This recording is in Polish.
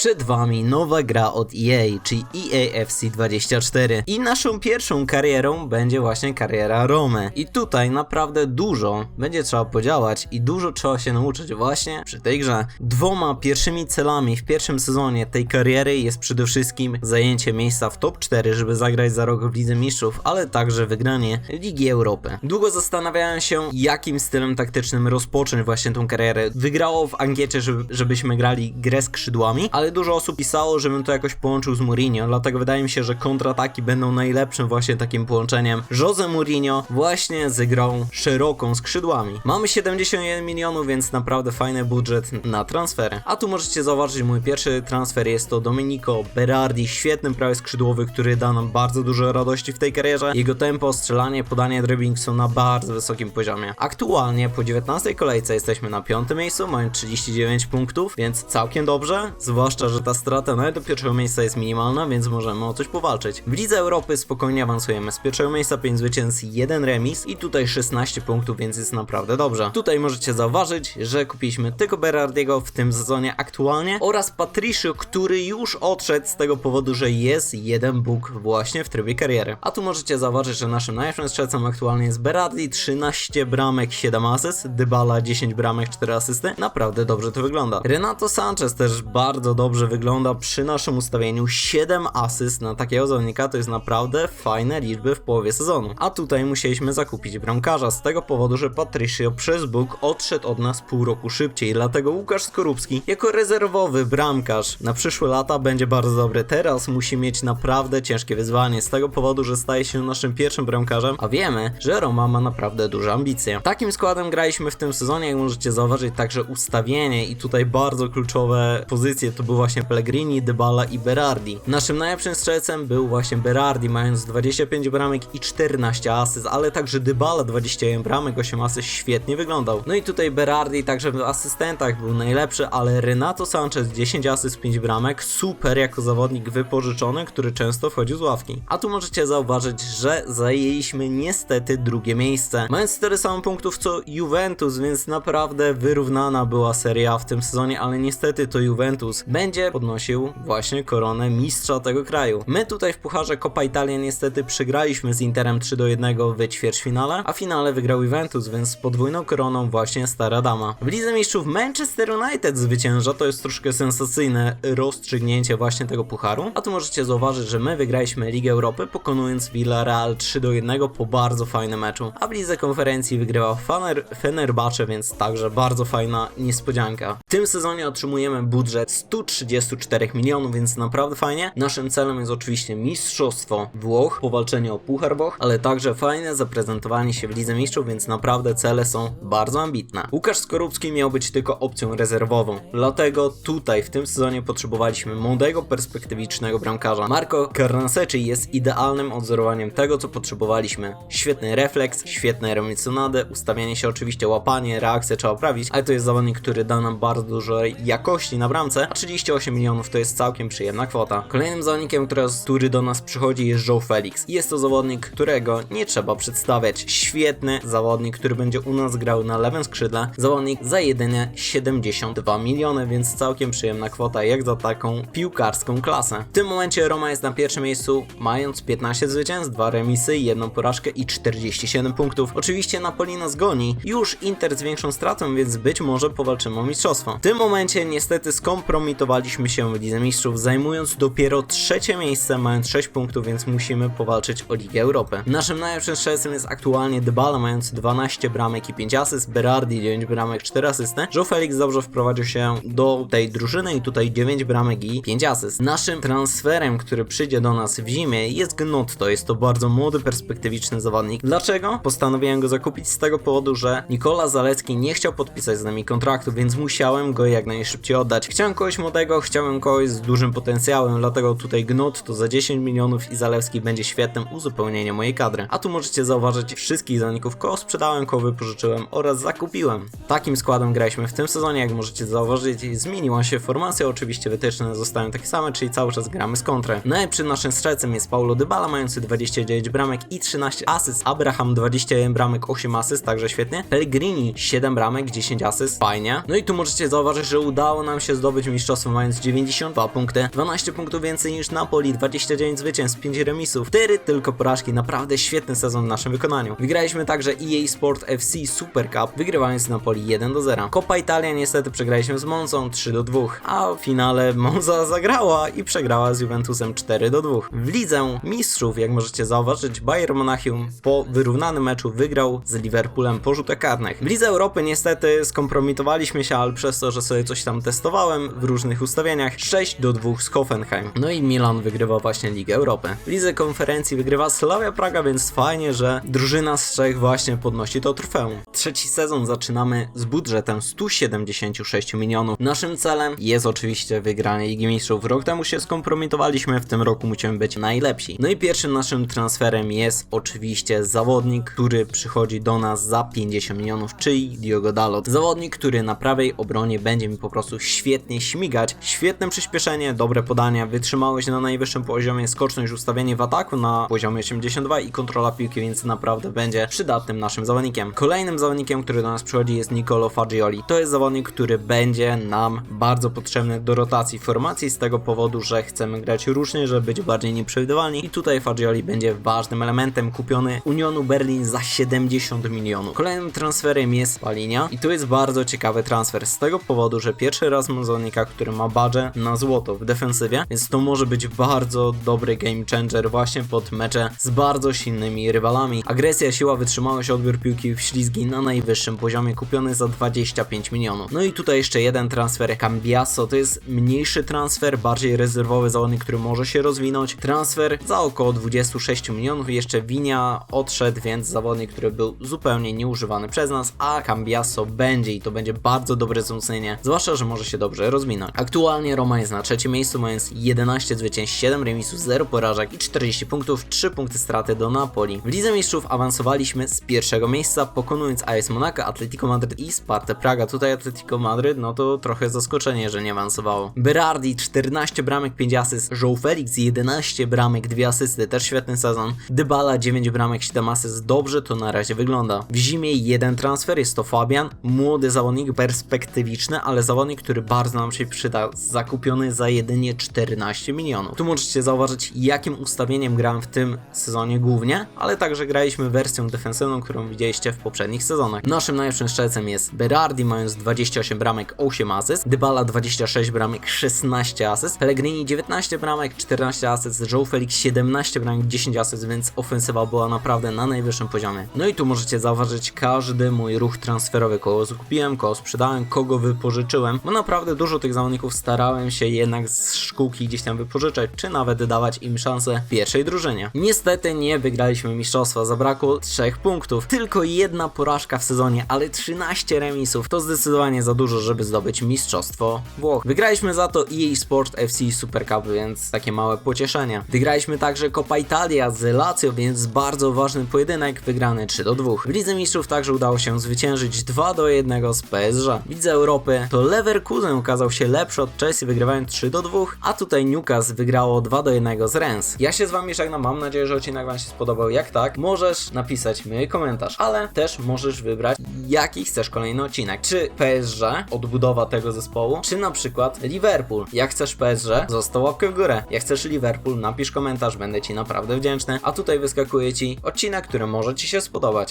Przed wami nowa gra od EA, czyli EAFC 24 i naszą pierwszą karierą będzie właśnie kariera Romy. I tutaj naprawdę dużo będzie trzeba podziałać i dużo trzeba się nauczyć właśnie przy tej grze. Dwoma pierwszymi celami w pierwszym sezonie tej kariery jest przede wszystkim zajęcie miejsca w top 4, żeby zagrać za rok w Lidze Mistrzów, ale także wygranie Ligi Europy. Długo zastanawiałem się, jakim stylem taktycznym rozpocząć właśnie tą karierę. Wygrało w ankiecie, żeby, żebyśmy grali grę skrzydłami, ale dużo osób pisało, żebym to jakoś połączył z Mourinho, dlatego wydaje mi się, że kontrataki będą najlepszym właśnie takim połączeniem. Jose Mourinho właśnie z grą szeroką skrzydłami. Mamy 71 milionów, więc naprawdę fajny budżet na transfery. A tu możecie zauważyć, mój pierwszy transfer jest to Domenico Berardi, świetny prawy skrzydłowy, który da nam bardzo dużo radości w tej karierze. Jego tempo, strzelanie, podanie, dribbling są na bardzo wysokim poziomie. Aktualnie po 19 kolejce jesteśmy na piątym miejscu, mając 39 punktów, więc całkiem dobrze, zwłaszcza, że ta strata nawet do pierwszego miejsca jest minimalna, więc możemy o coś powalczyć. W Lidze Europy spokojnie awansujemy. Z pierwszego miejsca 5 zwycięstw, 1 remis i tutaj 16 punktów, więc jest naprawdę dobrze. Tutaj możecie zauważyć, że kupiliśmy tylko Berardiego w tym sezonie aktualnie oraz Patricio, który już odszedł z tego powodu, że jest jeden Bóg właśnie w trybie kariery. A tu możecie zauważyć, że naszym najlepszym strzelcem aktualnie jest Berardi, 13 bramek, 7 asyst, Dybala 10 bramek, 4 asysty. Naprawdę dobrze to wygląda. Renato Sanchez też bardzo dobrze wygląda przy naszym ustawieniu. 7 asyst na takiego zawodnika to jest naprawdę fajne liczby w połowie sezonu. A tutaj musieliśmy zakupić bramkarza z tego powodu, że Patricio przez Bóg odszedł od nas pół roku szybciej. Dlatego Łukasz Skorupski jako rezerwowy bramkarz na przyszłe lata będzie bardzo dobry. Teraz musi mieć naprawdę ciężkie wyzwanie z tego powodu, że staje się naszym pierwszym bramkarzem, a wiemy, że Roma ma naprawdę duże ambicje. Takim składem graliśmy w tym sezonie, jak możecie zauważyć, także ustawienie i tutaj bardzo kluczowe pozycje to był właśnie Pellegrini, Dybala i Berardi. Naszym najlepszym strzelcem był właśnie Berardi, mając 25 bramek i 14 asyst, ale także Dybala 21 bramek, 8 asyst, świetnie wyglądał. No i tutaj Berardi także w asystentach był najlepszy, ale Renato Sanchez 10 asyst, 5 bramek, super jako zawodnik wypożyczony, który często wchodził z ławki. A tu możecie zauważyć, że zajęliśmy niestety drugie miejsce, mając tyle samo punktów co Juventus, więc naprawdę wyrównana była seria w tym sezonie, ale niestety to Juventus będzie podnosił właśnie koronę mistrza tego kraju. My tutaj w Pucharze Coppa Italia niestety przegraliśmy z Interem 3 do 1 w ćwierćfinale, a finale wygrał Juventus, więc z podwójną koroną właśnie stara dama. W Lidze Mistrzów Manchester United zwycięża, to jest troszkę sensacyjne rozstrzygnięcie właśnie tego pucharu, a tu możecie zauważyć, że my wygraliśmy Ligę Europy pokonując Villarreal 3 do 1 po bardzo fajnym meczu, a w Lidze Konferencji wygrywał Fener Fenerbahce, więc także bardzo fajna niespodzianka. W tym sezonie otrzymujemy budżet 134 milionów, więc naprawdę fajnie. Naszym celem jest oczywiście mistrzostwo Włoch, powalczenie o Puchar Włoch, ale także fajne zaprezentowanie się w Lidze Mistrzów, więc naprawdę cele są bardzo ambitne. Łukasz Skorupski miał być tylko opcją rezerwową, dlatego tutaj w tym sezonie potrzebowaliśmy młodego, perspektywicznego bramkarza. Marco Carnasecci jest idealnym odzorowaniem tego, co potrzebowaliśmy. Świetny refleks, świetne remisjonady, ustawianie się oczywiście, łapanie, reakcję trzeba poprawić, ale to jest zawodnik, który da nam bardzo dużo jakości na bramce, a 38 milionów to jest całkiem przyjemna kwota. Kolejnym zawodnikiem, który, do nas przychodzi jest Joe Felix. Jest to zawodnik, którego nie trzeba przedstawiać. Świetny zawodnik, który będzie u nas grał na lewym skrzydle. Zawodnik za jedynie 72 miliony, więc całkiem przyjemna kwota jak za taką piłkarską klasę. W tym momencie Roma jest na pierwszym miejscu, mając 15 zwycięstw, 2 remisy, jedną porażkę i 47 punktów. Oczywiście Napoli nas goni, już Inter z większą stratą, więc być może powalczymy o mistrzostwo. W tym momencie niestety się w Lidze Mistrzów, zajmując dopiero trzecie miejsce, mając 6 punktów, więc musimy powalczyć o Ligę Europy. Naszym najlepszym strzelcem jest aktualnie Dybala, mając 12 bramek i 5 asyst, Berardi 9 bramek, 4 asysty. Joe Felix dobrze wprowadził się do tej drużyny i tutaj 9 bramek i 5 asyst. Naszym transferem, który przyjdzie do nas w zimie jest Gnotto, jest to bardzo młody, perspektywiczny zawodnik. Dlaczego? Postanowiłem go zakupić z tego powodu, że Nikola Zalecki nie chciał podpisać z nami kontraktu, więc musiałem go jak najszybciej oddać. Chciałem kogoś młodego, chciałem kogoś z dużym potencjałem, dlatego tutaj Gnotto za 10 milionów i Zalewski będzie świetnym uzupełnieniem mojej kadry. A tu możecie zauważyć wszystkich zawodników, kogo sprzedałem, kogo wypożyczyłem oraz zakupiłem. Takim składem graliśmy w tym sezonie, jak możecie zauważyć, zmieniła się formacja, oczywiście wytyczne zostają takie same, czyli cały czas gramy z kontrę. Najlepszym naszym strzelcem jest Paulo Dybala, mający 29 bramek i 13 asyst. Abraham 21 bramek, 8 asyst, także świetnie. Pellegrini 7 bramek, 10 asyst, fajnie. No i tu możecie zauważyć, że udało nam się zdobyć mistrzostwo mając 92 punkty, 12 punktów więcej niż Napoli, 29 zwycięstw, 5 remisów, 4 tylko porażki, naprawdę świetny sezon w naszym wykonaniu. Wygraliśmy także EA Sport FC Super Cup, wygrywając z Napoli 1 do 0. Copa Italia niestety przegraliśmy z Monzą 3 do 2, a w finale Monza zagrała i przegrała z Juventusem 4 do 2. W lidze mistrzów, jak możecie zauważyć, Bayern Monachium po wyrównanym meczu wygrał z Liverpoolem po rzutach karnych. W Lidze Europy niestety skompromitowaliśmy się, ale przez to, że sobie coś tam testowałem w różnych ustawieniach, 6 do 2 z Hoffenheim. No i Milan wygrywa właśnie Ligę Europy. W Lidze Konferencji wygrywa Slavia Praga, więc fajnie, że drużyna z Czech właśnie podnosi to trofeum. Trzeci sezon zaczynamy z budżetem 176 milionów. Naszym celem jest oczywiście wygranie Ligi Mistrzów. Rok temu się skompromitowaliśmy, w tym roku musimy być najlepsi. No i pierwszym naszym transferem jest oczywiście zawodnik, który przychodzi do nas za 50 milionów, czyli Diogo Dalot. Zawodnik, który na prawej obronie będzie mi po prostu świetnie śmigać. Świetne przyspieszenie, dobre podania, wytrzymałość na najwyższym poziomie, skoczność, ustawienie w ataku na poziomie 82 i kontrola piłki, więc naprawdę będzie przydatnym naszym zawodnikiem. Kolejnym zawodnikiem, który do nas przychodzi jest Nicolo Fagioli. To jest zawodnik, który będzie nam bardzo potrzebny do rotacji formacji z tego powodu, że chcemy grać różnie, żeby być bardziej nieprzewidywalni i tutaj Fagioli będzie ważnym elementem kupiony Unionu Berlin za 70 milionów. Kolejnym transferem jest Palinia i to jest bardzo ciekawy transfer z tego powodu, że pierwszy raz mam zawodnika, który ma badże na złoto w defensywie, więc to może być bardzo dobry game changer właśnie pod mecze z bardzo silnymi rywalami. Agresja, siła, wytrzymałość, odbiór piłki w ślizgi na najwyższym poziomie kupiony za 25 milionów. No i tutaj jeszcze jeden transfer Cambiaso, to jest mniejszy transfer, bardziej rezerwowy zawodnik, który może się rozwinąć. Transfer za około 26 milionów jeszcze Winia odszedł, więc zawodnik, który był zupełnie nieużywany przez nas, a Cambiaso będzie i to będzie bardzo dobre wzmocnienie, zwłaszcza, że może się dobrze rozwinąć. Aktualnie Roma jest na trzecim miejscu, mając 11 zwycięstw, 7 remisów, 0 porażek i 40 punktów, 3 punkty straty do Napoli. W Lidze Mistrzów awansowaliśmy z pierwszego miejsca, pokonując AS Monaco, Atletico Madryt i Spartę Praga. Tutaj Atletico Madryt, no to trochę zaskoczenie, że nie awansowało. Berardi 14 bramek, 5 asyst, João Felix 11 bramek, 2 asysty, też świetny sezon. Dybala 9 bramek, 7 asyst, dobrze to na razie wygląda. W zimie jeden transfer, jest to Fabian, młody zawodnik, perspektywiczny, ale zawodnik, który bardzo nam się przyda, zakupiony za jedynie 14 milionów. Tu możecie zauważyć, jakim ustawieniem grałem w tym sezonie głównie, ale także graliśmy wersją defensywną, którą widzieliście w poprzednich sezonach. Naszym najlepszym strzelcem jest Berardi, mając 28 bramek, 8 asyst, Dybala 26 bramek, 16 asyst, Pellegrini 19 bramek, 14 asyst, Joe Felix 17 bramek, 10 asyst, więc ofensywa była naprawdę na najwyższym poziomie. No i tu możecie zauważyć każdy mój ruch transferowy, kogo zakupiłem, kogo sprzedałem, kogo wypożyczyłem, bo naprawdę dużo tych zawodników starałem się jednak z szkółki gdzieś tam wypożyczać, czy nawet dawać im szansę pierwszej drużynie. Niestety nie wygraliśmy mistrzostwa, zabrakło 3 punktów, tylko jedna porażka w sezonie, ale 13 remisów, to zdecydowanie za dużo, żeby zdobyć mistrzostwo Włoch. Wygraliśmy za to EA Sport FC Super Cup, więc takie małe pocieszenie. Wygraliśmy także Coppa Italia z Lazio, więc bardzo ważny pojedynek, wygrany 3 do 2. W Lidze Mistrzów także udało się zwyciężyć 2 do 1 z PSG. Lidze Europy to Leverkusen okazał się lepszy od Chelsea, wygrywając 3 do 2, a tutaj Newcastle wygrało 2 do 1 z Rennes. Ja się z wami żegnam, mam nadzieję, że odcinek wam się spodobał. Jak tak, możesz napisać mi komentarz, ale też możesz wybrać, jaki chcesz kolejny odcinek. Czy PSG, odbudowa tego zespołu, czy na przykład Liverpool. Jak chcesz PSG, zostaw łapkę w górę. Jak chcesz Liverpool, napisz komentarz, będę ci naprawdę wdzięczny. A tutaj wyskakuje ci odcinek, który może ci się spodobać.